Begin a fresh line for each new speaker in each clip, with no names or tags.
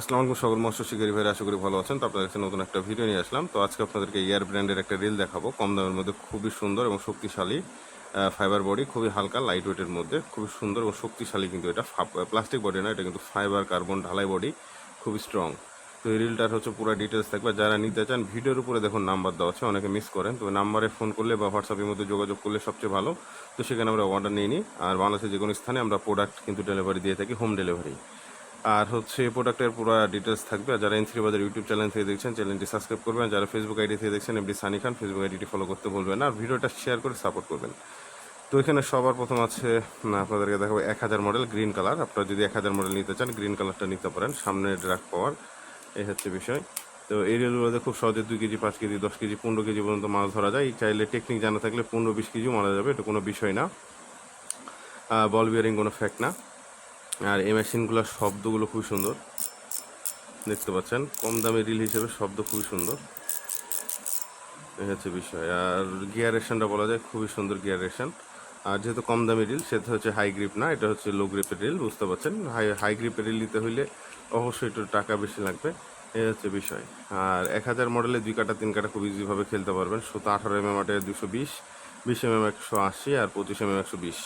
আসসালামু আলাইকুম সকল মৎস্য শিকারী ভাইরা, আশা করি ভালো আছেন। তো আপনাদের কাছে নতুন একটা ভিডিও নিয়ে আসলাম। তো আজকে আপনাদেরকে এয়ার ব্র্যান্ডের একটা রিল দেখাবো। কম দামের মধ্যে খুবই সুন্দর এবং শক্তিশালী ফাইবার বডি খুবই হালকা লাইট ওয়েটের মধ্যে। খুবই সুন্দর এবং শক্তিশালী কিন্তু এটা। প্লাস্টিক বডি না, এটা কিন্তু ফাইবার কার্বন ঢালাই বডি খুবই স্ট্রং তো এই রিলটার হচ্ছে পুরো ডিটেলস থাকবে যারা নিতে চান, ভিডিওর উপরে দেখুন নাম্বার দেওয়া আছে, অনেকে মিস করেন। তো নাম্বারে ফোন করলে বা হোয়াটসঅ্যাপের মধ্যে যোগাযোগ করলে সবচেয়ে ভালো। তো সেখানে আমরা অর্ডার নিয়ে নিই। আর বাংলাদেশের যে কোনো স্থানে আমরা প্রোডাক্ট কিন্তু ডেলিভারি দিয়ে থাকি হোম ডেলিভারি আর হচ্ছে প্রোডাক্টের পুরো ডিটেলস থাকবে। আর যারা N three Bazar YouTube channel থেকে দেখছেন চ্যানেলটি সাবস্ক্রাইব করবেন। যারা ফেসবুক আইডি থেকে দেখছেন এমডি সানি খান ফেসবুক আইডিটি ফলো করতে বলবেন আর ভিডিওটা শেয়ার করে সাপোর্ট করবেন। তো এখানে সবার প্রথম আছে আপনাদেরকে দেখাবো এক হাজার মডেল গ্রিন কালার আপনারা যদি এক হাজার মডেল নিতে চান গ্রিন কালারটা নিতে পারেন। সামনে ড্রাগ পাওয়ার এই হচ্ছে বিষয়। তো এই রেলগুলোতে খুব সহজে দুই কেজি, পাঁচ কেজি, দশ কেজি, পনেরো কেজি পর্যন্ত মাছ ধরা যায়। চাইলে টেকনিক জানা থাকলে পনেরো, বিশ কেজিও মারা যাবে, এটা কোনো বিষয় না। বল বিয়ারিং কোনো ফ্যাক্ট না। আর এই মেশিনগুলোর শব্দগুলো খুবই সুন্দর। দেখতে পাচ্ছেন? কম দামি রিল হিসেবে শব্দ খুবই সুন্দর। এই হচ্ছে বিষয়। আর গিয়ার রেশনটা বলা যায়, খুবই সুন্দর গিয়ার রেশন আর যেহেতু কম দামি রিল, সেটা হচ্ছে হাই গ্রিপ না, এটা হচ্ছে লো গ্রিপের রিল, বুঝতে পারছেন? হাই হাই গ্রিপের রিল নিতে হইলে অবশ্যই একটু টাকা বেশি লাগবে। এই হচ্ছে বিষয়। আর এক হাজার মডেলে দুই কাটা, তিন কাটা খুব ইজিভাবে খেলতে পারবেন। শুধু আঠারো এম এম আটে দুশো বিশ বিশ এম এম একশো আশি আর পঁচিশ এম এম একশো বিশ।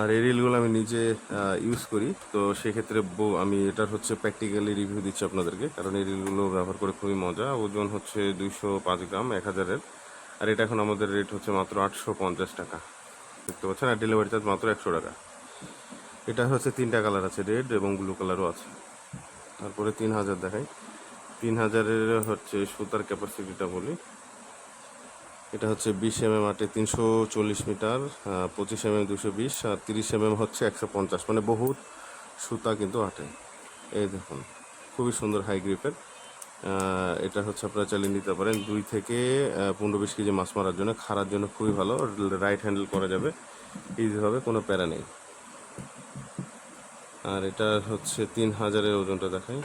আর এই রিলগুলো আমি নিজে ইউজ করি। তো সেক্ষেত্রে আমি এটার হচ্ছে প্র্যাকটিক্যালি রিভিউ দিচ্ছি আপনাদেরকে। কারণ এই রিলগুলো ব্যবহার করে খুবই মজা। ওজন হচ্ছে দুইশো পাঁচ গ্রাম, এক হাজারের। আর এটা এখন আমাদের রেট হচ্ছে মাত্র আটশো পঞ্চাশ টাকা। দেখতে পাচ্ছেন? আর ডেলিভারি চার্জ মাত্র একশো টাকা। এটা হচ্ছে তিনটা কালার আছে রেড এবং ব্লু কালারও আছে। তারপরে তিন হাজার দেখাই। তিন হাজারের হচ্ছে সুতার ক্যাপাসিটিটা বলি। এটা হচ্ছে বিশ এম এম আটে তিনশো চল্লিশ মিটার পঁচিশ এম এম দুশো বিশ আর তিরিশ এম এম হচ্ছে একশো পঞ্চাশ মানে বহুত সুতা কিন্তু আটে। এই দেখুন, খুবই সুন্দর হাই গ্রিপের এটা হচ্ছে আপনারা চালিয়ে নিতে পারেন দুই থেকে পনেরো বিশ কেজি মাছ মারার জন্য খারার জন্য খুবই ভালো রাইট হ্যান্ডেল করা যাবে ইজিভাবে কোনো প্যারা নেই। আর এটা হচ্ছে তিন হাজারের ওজনটা দেখাই।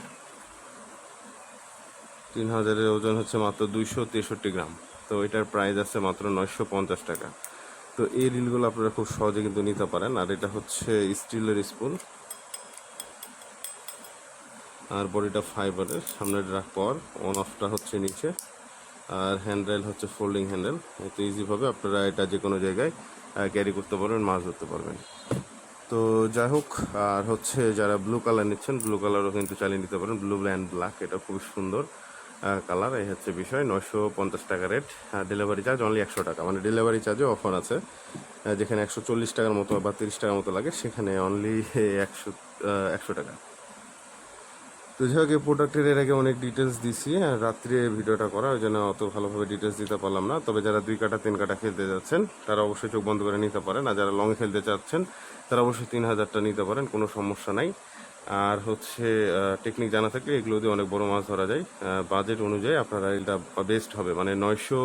তিন হাজারের ওজন হচ্ছে মাত্র দুইশো তেষট্টি গ্রাম। তো এটার প্রাইস আছে মাত্র নয়শো পঞ্চাশ টাকা। তো এই রিলগুলো আপনারা খুব সহজে কিন্তু নিতে পারেন। আর এটা হচ্ছে স্টিলের স্পুন আর বডিটা ফাইবারের সামনে ড্রাগ পাওয়ার অন অফটা হচ্ছে নিচে। আর হ্যান্ডেল হচ্ছে ফোল্ডিং হ্যান্ডেল এত ইজিভাবে আপনারা এটা যে কোনো জায়গায় ক্যারি করতে পারবেন, মাছ ধরতে পারবেন। তো যাই হোক, আর হচ্ছে যারা ব্লু কালার নিচ্ছেন ব্লু কালারও কিন্তু চালিয়ে নিতে পারেন। ব্লু অ্যান্ড ব্ল্যাক এটা খুবই সুন্দর। কালার এই হচ্ছে বিষয়, নয়শো পঞ্চাশ টাকা রেট ডেলিভারি চার্জ অনলি একশো টাকা মানে ডেলিভারি চার্জে অফার আছে। যেখানে একশো চল্লিশ টাকার মতো বা তিরিশ টাকার মতো লাগে, সেখানে অনলি একশো একশো টাকা। তো যাই হোক, এই প্রোডাক্টের এর আগে অনেক ডিটেলস দিছি, আর রাত্রে ভিডিওটা করা, ওই জন্য অত ভালোভাবে ডিটেলস দিতে পারলাম না। তবে যারা দুই কাটা, তিন কাটা খেলতে যাচ্ছেন, তারা অবশ্যই চোখ বন্ধ করে নিতে পারেন। আর যারা লং খেলতে চাচ্ছেন, তারা অবশ্যই তিন হাজারটা নিতে পারেন, কোনো সমস্যা নাই। আর হচ্ছে টেকনিক জানা থাকলে এগুলো দিয়ে অনেক বড় মাছ ধরা যায়। বাজেট অনুযায়ী আপনারা এটা বেস্ট হবে। মানে নয়শো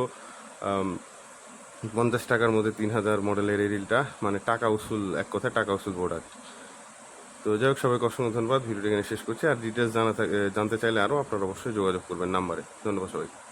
পঞ্চাশ টাকার মধ্যে তিন হাজার মডেলের রিলটা মানে টাকা উসুল, এক কথায় টাকা উসুল প্রোডাক্ট তো যাই হোক, সবাইকে অসংখ্য ধন্যবাদ। ভিডিওটি এখানে শেষ করছি। আর ডিটেলস জানা জানতে চাইলে আরও আপনারা অবশ্যই যোগাযোগ করবেন নাম্বারে। ধন্যবাদ সবাইকে।